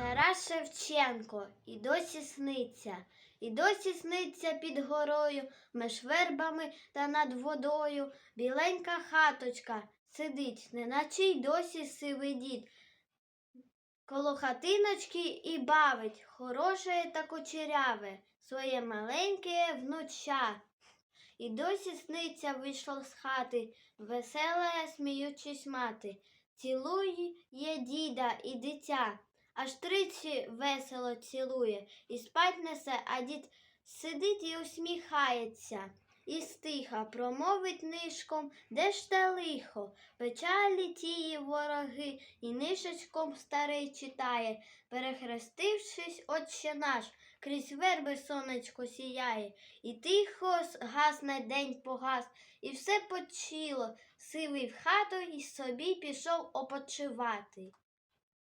Тарас Шевченко і досі сниться, і досі сниться під горою, меж вербами та над водою. Біленька хаточка сидить, неначе й досі сивий дід. Коло хатиночки і бавить, хороше та кучеряве, своє маленьке внуча. І досі сниться вийшло з хати, весела, сміючись мати. Цілує діда і дитя, аж тричі весело цілує, і спать несе, а дід сидить і усміхається. І стиха промовить нишком, де ж те лихо, печалі тії вороги, і нишечком старий читає, перехрестившись, отче наш, крізь верби сонечко сіяє, і тихо гасне день погас, і все почило, сивий в хату і собі пішов опочивати.